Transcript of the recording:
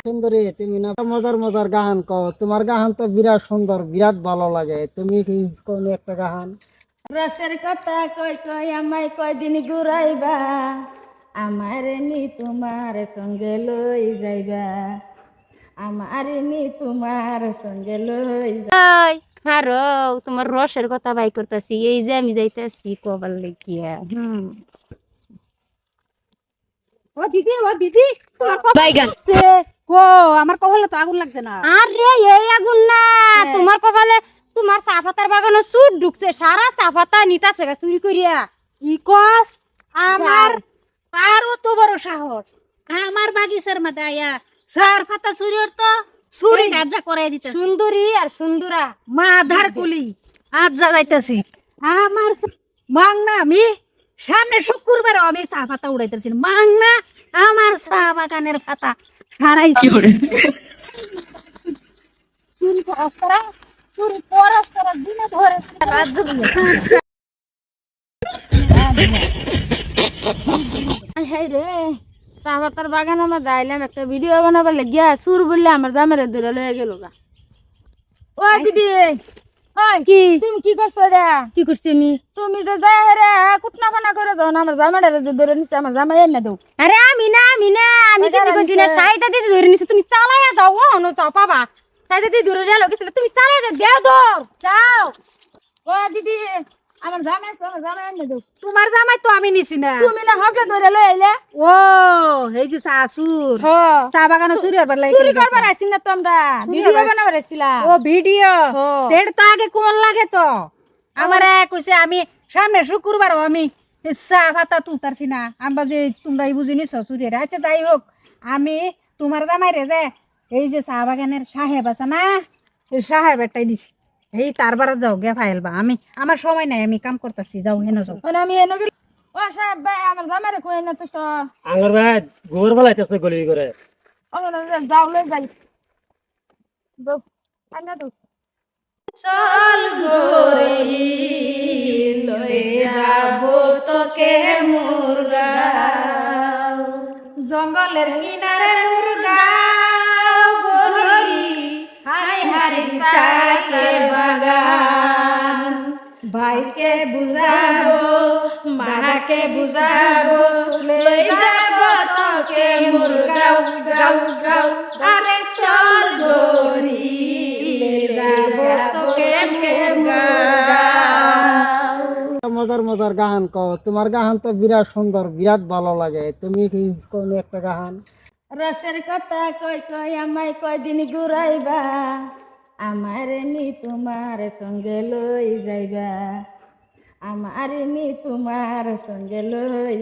সুন্দরী তুমি না মজার মজার গান কও। তোমার গান তো বিরাট সুন্দর বিরাট ভালো লাগে। তুমি কি কোন একটা গান? রসের কথা কই কই আমায় কয়দিন ঘুরাইবা? আমার নি তোমার সঙ্গে লই যাইবা। আমার নি তোমার সঙ্গে লই ওই হারো তোমার রসের কথা বাই করতেছি এই যে আমি যাইতেছি কবার লেখিয়া হুম। ও দিদি ও দিদি তোমার বাইগান ও আমার কপালে তো আগুন লাগছে না। আরে এই আগুন না। তোমার কপালে তোমার বাগানে ঢুকছে সারা চাপাতা নিতাছে গা চুরি করিয়া কি কস? আমার আরও তো বড় সাহস। আমার বাগিচার আয়া সার পাতা চুরির তো চুরি। রাজা করে দিতেছে। সুন্দরী আর সুন্দরা। মা ধার কুলি আজ যাইতেছি আমার মাং না আমি সামনে শুক্রবার আমি চা পাতা উড়াইতেছি। মাং না আমার চা বাগানের পাতা সারাই চুরি খরচ করা চুরি খরচ করা দিনে ধরে রাত ধরে হাই রে চাপাতার বাগান আমার যাইলাম একটা ভিডিও বানাবার লাগিয়া সুর বললে আমার জামারে ধরে লয়ে গেল গা। ও দিদি ওই কি? তুমি কি করছ রে? কি করছি আমি? তুমি যে রে কুটনা বানা করে যাও না আমার জামাটা যে ধরে নিচ্ছে আমার জামাই এনে দাও। আরে আমি না আমি না আমি কিছু কইছি না ধরে নিছো তুমি চালাইয়া যাও ও নো চাও পাবা। সাইদা দিদি ধরে গেল কিছু তুমি চালাইয়া যাও দেও দর যাও। ও দিদি আমার জামাই তো আমার জামাই এনে দাও তোমার জামাই তো আমি নিছি না। তুমি না হকে ধরে লই আইলে? ও এই যে শাশুর। চা বাগানে চুরি হবার লাগে চুরি করবার আইছি না তো আমরা। ভিডিও বানাবার ও ভিডিও? দেড় তো আগে কোন লাগে তো। আমার কইছে আমি সামনে শুক্রবার আমি চা পাতা তুলতারছি না। আমরা যে তোমরা বুঝি নিছ চুরি আচ্ছা যাই হোক আমি তোমার জামাই রে যে এই যে চা বাগানের সাহেব আছে না এই সাহেব একটাই দিছি। এই তারবার যাও গে ফাইলবা আমি আমার সময় নাই আমি কাম করতেছি যাও হেন যাও। মানে আমি এনে গেল ও সাহেব ভাই আমার জামাই রে কই না তো তো আঙ্গর ভাই গোবর বলাইতেছে গলি করে ও না যাও লই যাই। দাও আইনা দাও চল গোরি লয়ে যাব তোকে মুরগা। জঙ্গলের কিনারে মুরগা। বাগান। ভাইকে বুঝাবো মাকে বুঝাবো লই যাব তোকে মুরগাও গাও গাও। আরে চল গোরি যাব তোকে মজার মজার গান কও। তোমার গান তো বিরাট সুন্দর বিরাট ভালো লাগে। তুমি কি কোন একটা গান? রসের কথা কই কই আমায় কয়দিন ঘুরাইবা? আমার নি তোমার সঙ্গে লই যাইবা। আমার নি তোমার সঙ্গে লই